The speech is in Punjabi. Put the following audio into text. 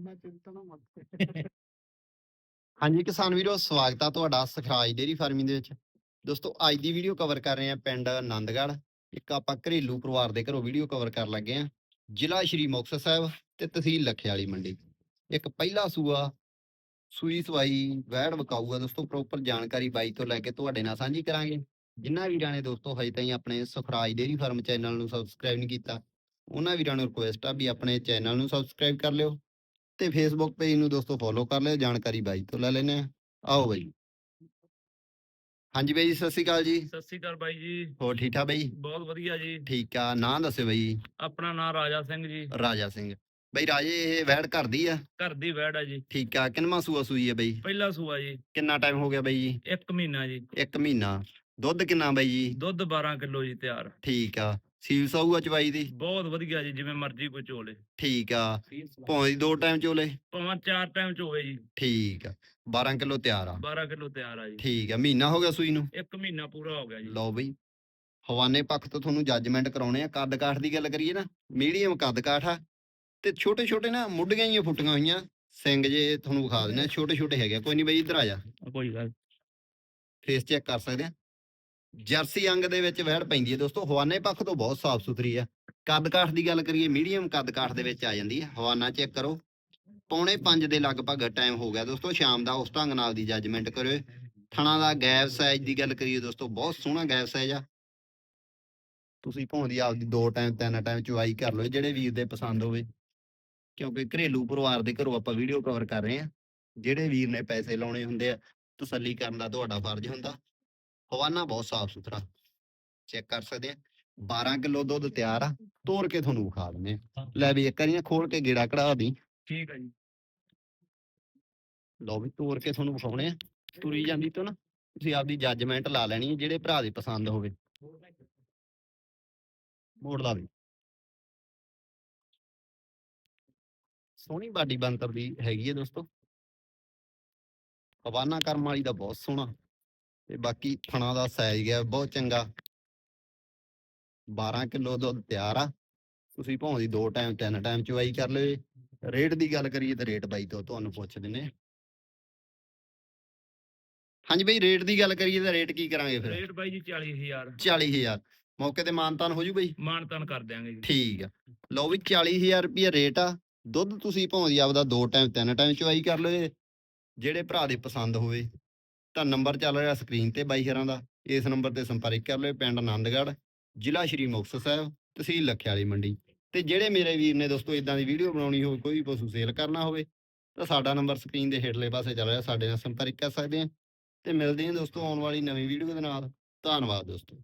ਮੈਂ ਚਿੰਤਾ ਮਤ ਹਾਂਜੀ, ਕਿਸਾਨ ਵੀਰੋ, ਸਵਾਗਤ ਆ ਤੁਹਾਡਾ ਸਖਰਾਜ ਡੇਰੀ ਫਾਰਮਿੰਗ ਦੇ ਵਿੱਚ। ਦੋਸਤੋ, ਅੱਜ ਦੀ ਵੀਡੀਓ ਕਵਰ ਕਰ ਰਹੇ ਆ ਪਿੰਡ ਆਨੰਦਗੜ੍ਹ ਇੱਕ ਆਪਾਂ ਘਰੇਲੂ ਪਰਿਵਾਰ ਦੇ ਘਰੋਂ ਵੀਡੀਓ ਕਵਰ ਕਰਨ ਲੱਗੇ ਆ ਜ਼ਿਲ੍ਹਾ ਸ਼੍ਰੀ ਮੁਕਤਸਰ ਸਾਹਿਬ ਤੇ ਤਹਿਸੀਲ ਲੱਖੇ ਵਾਲੀ ਮੰਡੀ। ਇੱਕ ਪਹਿਲਾ ਸੂਆ, ਸੂਈ ਸਵਾਈ, ਵੈੜ ਵਕਾਊਗਾ ਦੋਸਤੋ ਪ੍ਰੋਪਰ ਜਾਣਕਾਰੀ ਬਾਈ ਤੋਂ ਲੈ ਕੇ ਤੁਹਾਡੇ ਨਾਲ ਸਾਂਝੀ ਕਰਾਂਗੇ। ਜਿਨ੍ਹਾਂ ਵੀਰਾਂ ਨੇ ਦੋਸਤੋ, ਹਜੇ ਤਾਈਂ ਆਪਣੇ ਸੁਖਰਾਜ ਡੇਰੀ ਫਾਰਮ ਚੈਨਲ ਨੂੰ ਸਬਸਕ੍ਰਾਈਬ ਨਹੀਂ ਕੀਤਾ, ਉਹਨਾਂ ਵੀਰਾਂ ਨੂੰ ਰਿਕੁਐਸਟ ਆ ਵੀ ਆਪਣੇ ਚੈਨਲ ਨੂੰ ਸਬਸਕ੍ਰਾਈਬ ਕਰ ਲਿਓ। ਤੇ ਫੇਸਬੁੱਕ ਪੇਜ ਨੂੰ ਦੋਸਤੋ ਫੋਲੋ ਕਰ ਲਿਓ ਜਾਣਕਾਰੀ ਬਾਈ ਤੋਂ ਲੈ ਲੈਨੇ ਆ ਆਓ ਬਾਈ। ਹਾਂਜੀ ਬਾਈ ਜੀ ਸਤਿ ਸ਼੍ਰੀ ਅਕਾਲ ਜੀ। ਸਤਿ ਸ੍ਰੀ ਅਕਾਲ ਬਾਈ ਜੀ। ਹੋਰ ਠੀਕ ਠਾਕ ਬਾਈ? ਬਹੁਤ ਵਧੀਆ ਜੀ। ਠੀਕ ਆ ਨਾਂ ਦੱਸਿਓ ਬਾਈ ਆਪਣਾ ਨਾਮ ਰਾਜਾ ਸਿੰਘ ਜੀ। ਰਾਜਾ ਸਿੰਘ। ਬਾਈ ਰਾਜੇ ਇਹ ਵੈੜ ਘਰ ਦੀ ਆ? ਘਰ ਦੀ ਵੈੜ ਆ ਜੀ। ਠੀਕ ਆ ਕਿੰਨਵਾਂ ਸੂਆ ਸੂਈ ਆ ਬਾਈ? ਪਹਿਲਾ ਸੂਆ ਜੀ। ਕਿੰਨਾ ਟਾਈਮ ਹੋ ਗਿਆ ਬਾਈ ਜੀ? 1 ਮਹੀਨਾ ਜੀ। ਇੱਕ ਮਹੀਨਾ। ਦੁੱਧ ਕਿੰਨਾ ਬਾਈ ਜੀ? ਦੁੱਧ 12 ਕਿਲੋ ਜੀ ਤਿਆਰ। ਠੀਕ ਆ। ਸੀਲ ਸਾਊ ਆ ਚਵਾਈ ਦੀ? ਬਹੁਤ ਵਧੀਆ ਜੀ ਜਿਵੇਂ ਮਰਜ਼ੀ ਕੋਈ ਚੋਲੇ। ਠੀਕ ਆ। ਭੌਂ ਦੀ ਟਾਈਮ ਚੋਲੇ? ਭਾਵੇਂ ਚਾਰ ਟਾਈਮ ਚ ਹੋਵੇ ਜੀ। ਠੀਕ ਆ 12 ਕਿਲੋ ਤਿਆਰ ਆ। 12 ਕਿਲੋ ਤਿਆਰ ਆ ਜੀ। ਠੀਕ ਆ ਮਹੀਨਾ ਹੋ ਗਿਆ ਸੂਈ ਨੂੰ? 1 ਮਹੀਨਾ ਪੂਰਾ ਹੋ ਗਿਆ ਜੀ। ਲਓ ਬਈ ਹਵਾਨੇ ਪੱਖ ਤੋਂ ਤੁਹਾਨੂੰ ਜੱਜਮੈਂਟ ਕਰਾਉਣੇ ਆ ਕੱਦ ਕਾਠ ਦੀ ਗੱਲ ਕਰੀਏ ਨਾ ਮੀਡੀਅਮ ਕੱਦ ਕਾਠ ਆ ਤੇ ਛੋਟੇ ਛੋਟੇ ਨਾ ਮੁੱਢੀਆਂ ਹੀ ਫੁੱਟੀਆਂ ਹੋਈਆਂ ਸਿੰਘ ਜੇ ਤੁਹਾਨੂੰ ਵਿਖਾ ਦਿੰਦੇ ਆ ਛੋਟੇ ਛੋਟੇ ਹੈਗੇ। ਕੋਈ ਨਹੀਂ ਬਈ ਇੱਧਰ ਆ ਜਾ। ਕੋਈ ਗੱਲ। ਫੇਸ ਚੈੱਕ ਕਰ ਸਕਦੇ ਆ। ਜਰਸੀ ਅੰਗ ਦੇ ਵਿੱਚ ਵਹਿੜ ਪੈਂਦੀ ਹੈ ਦੋਸਤੋ, ਹਵਾਨੇ ਪੱਖ ਤੋਂ ਬਹੁਤ ਸਾਫ਼ ਸੁਥਰੀ ਆ ਕੱਦ ਕਾਠ ਦੀ ਗੱਲ ਕਰੀਏ, ਮੀਡੀਅਮ ਕੱਦ ਕਾਠ ਦੇ ਵਿੱਚ ਆ ਜਾਂਦੀ ਹੈ, ਹਵਾਨਾ ਚੈੱਕ ਕਰੋ। ਪੌਣੇ 5 ਦੇ ਲਗਭਗ ਟਾਈਮ ਹੋ ਗਿਆ ਦੋਸਤੋ, ਸ਼ਾਮ ਦਾ ਉਸ ਢੰਗ ਨਾਲ ਦੀ ਜੱਜਮੈਂਟ ਕਰਿਓ। ਥਣਾ ਦਾ ਗੈਪ ਸਾਈਜ਼ ਦੀ ਗੱਲ ਕਰੀਏ ਦੋਸਤੋ, ਬਹੁਤ ਸੋਹਣਾ ਗੈਪ ਸਾਈਜ਼ ਆ। ਤੁਸੀਂ ਭਾਉਂਦੀ ਆਪਦੀ ਦੋ ਟਾਈਮ ਤਿੰਨ ਟਾਈਮ ਚੁਆਈ ਕਰ ਲਓ ਜਿਹੜੇ ਵੀਰ ਦੇ ਪਸੰਦ ਹੋਵੇ। ਕਿਉਂਕਿ ਘਰੇਲੂ ਪਰਿਵਾਰ ਦੇ ਘਰੋਂ ਆਪਾਂ ਵੀਡੀਓ ਕਵਰ ਕਰ ਰਹੇ ਆ ਜਿਹੜੇ ਵੀਰ ਨੇ ਪੈਸੇ ਲਾਉਣੇ ਹੁੰਦੇ ਆ, ਤਸੱਲੀ ਕਰਨ ਦਾ ਤੁਹਾਡਾ ਫਰਜ਼ ਹੁੰਦਾ। ਹਵਾਨਾ ਬਹੁਤ ਸਾਫ਼ ਸੁਥਰਾ। ਚੈੱਕ ਕਰ ਸਕਦੇ ਆ। 12 ਕਿਲੋ ਦੁੱਧ ਤਿਆਰ ਆ ਤੋੜ ਕੇ ਤੁਹਾਨੂੰ ਵਿਖਾ ਦਿੰਦੇ ਆ। ਲੈ ਵੀ ਇੱਕ ਵਾਰੀ ਖੋਲ ਕੇ ਗੇੜਾ ਕਢਾ ਦੀ। ਠੀਕ ਆ ਜੀ। ਲਓ ਵੀ ਤੋੜ ਕੇ ਤੁਹਾਨੂੰ ਵਿਖਾਉਣੇ ਆ। ਤੁਰੀ ਜਾਂਦੀ ਤੋਂ ਨਾ ਤੁਸੀਂ ਆਪਦੀ ਜੱਜਮੈਂਟ ਲਾ ਲੈਣੀ ਹੈ ਜਿਹੜੇ ਭਰਾ ਦੀ ਪਸੰਦ ਹੋਵੇ। ਮੋੜ ਲਾ ਵੀ ਸੋਹਣੀ ਬਾਡੀ ਬੰਤਰ ਦੀ ਹੈਗੀ ਹੈ ਦੋਸਤੋ। ਹਵਾਨਾ ਕਰਮ ਵਾਲੀ ਦਾ ਬਹੁਤ ਸੋਹਣਾ। ਤੇ ਬਾਕੀ ਥਣਾ ਦਾ ਸਾਈਜ਼ ਗਿਆ ਬਹੁਤ ਚੰਗਾ। 12 ਕਿਲੋ ਦੁੱਧ ਤਿਆਰ ਆ। ਤੁਸੀਂ ਭਾਵੇਂ ਦੀ ਦੋ ਟਾਈਮ ਤਿੰਨ ਟਾਈਮ ਚਵਾਈ ਕਰ ਲਵੇ ਰੇਟ ਦੀ ਗੱਲ ਕਰੀਏ ਤਾਂ ਰੇਟ ਬਾਈ ਤੋਂ ਤੁਹਾਨੂੰ ਪੁੱਛ ਦਿੰਨੇ ਆ। ਹਾਂਜੀ ਬਈ ਰੇਟ ਦੀ ਗੱਲ ਕਰੀਏ ਤਾਂ ਰੇਟ ਕੀ ਕਰਾਂਗੇ ਫਿਰ? ਰੇਟ ਬਾਈ ਜੀ 40000 40000 ਮੌਕੇ ਤੇ ਮਾਨਤਾਨ ਹੋ ਜੂ ਬਈ? ਮਾਨ ਤਾਨ ਕਰ ਦਿਆਂਗੇ ਜੀ। ਠੀਕ ਆ। ਲਓ ਵੀ 40000 ਰੁਪਏ ਰੇਟ ਆ। ਦੁੱਧ ਤੁਸੀਂ ਭਾਵੇਂ ਦੀ ਆਪਦਾ ਦੋ ਟਾਈਮ ਤਿੰਨ ਟਾਈਮ ਚਵਾਈ ਕਰ ਲਓ ਜਿਹੜੇ ਭਰਾ ਦੇ ਪਸੰਦ ਹੋਵੇ। ਤਾਂ ਨੰਬਰ ਚੱਲ ਰਿਹਾ ਸਕਰੀਨ ਤੇ ਬਾਈ ਹਰਾਂ ਦਾ। ਇਸ ਨੰਬਰ ਤੇ ਸੰਪਰਕ ਕਰ ਲਿਓ ਪਿੰਡ ਆਨੰਦਗੜ੍ਹ, ਜ਼ਿਲ੍ਹਾ ਸ਼੍ਰੀ ਮੁਕਤਸਰ ਸਾਹਿਬ, ਤਹਿਸੀਲ ਲੱਖੇ ਮੰਡੀ। ਤੇ ਜਿਹੜੇ ਮੇਰੇ ਵੀਰ ਨੇ ਦੋਸਤੋ ਇਦਾਂ ਦੀ ਵੀਡੀਓ ਬਣਾਉਣੀ ਹੋਵੇ, ਕੋਈ ਵੀ ਪਸ਼ੂ ਸੇਲ ਕਰਨਾ ਹੋਵੇ, ਤਾਂ ਸਾਡਾ ਨੰਬਰ ਸਕਰੀਨ ਦੇ ਹੇਠਲੇ ਪਾਸੇ ਚੱਲ ਰਿਹਾ, ਸਾਡੇ ਨਾਲ ਸੰਪਰਕ ਕਰ ਸਕਦੇ ਆ। ਤੇ ਮਿਲਦੇ ਹਾਂ ਦੋਸਤੋ ਆਉਣ ਵਾਲੀ ਨਵੀਂ ਵੀਡੀਓ ਦੇ ਨਾਲ। ਧੰਨਵਾਦ ਦੋਸਤੋ।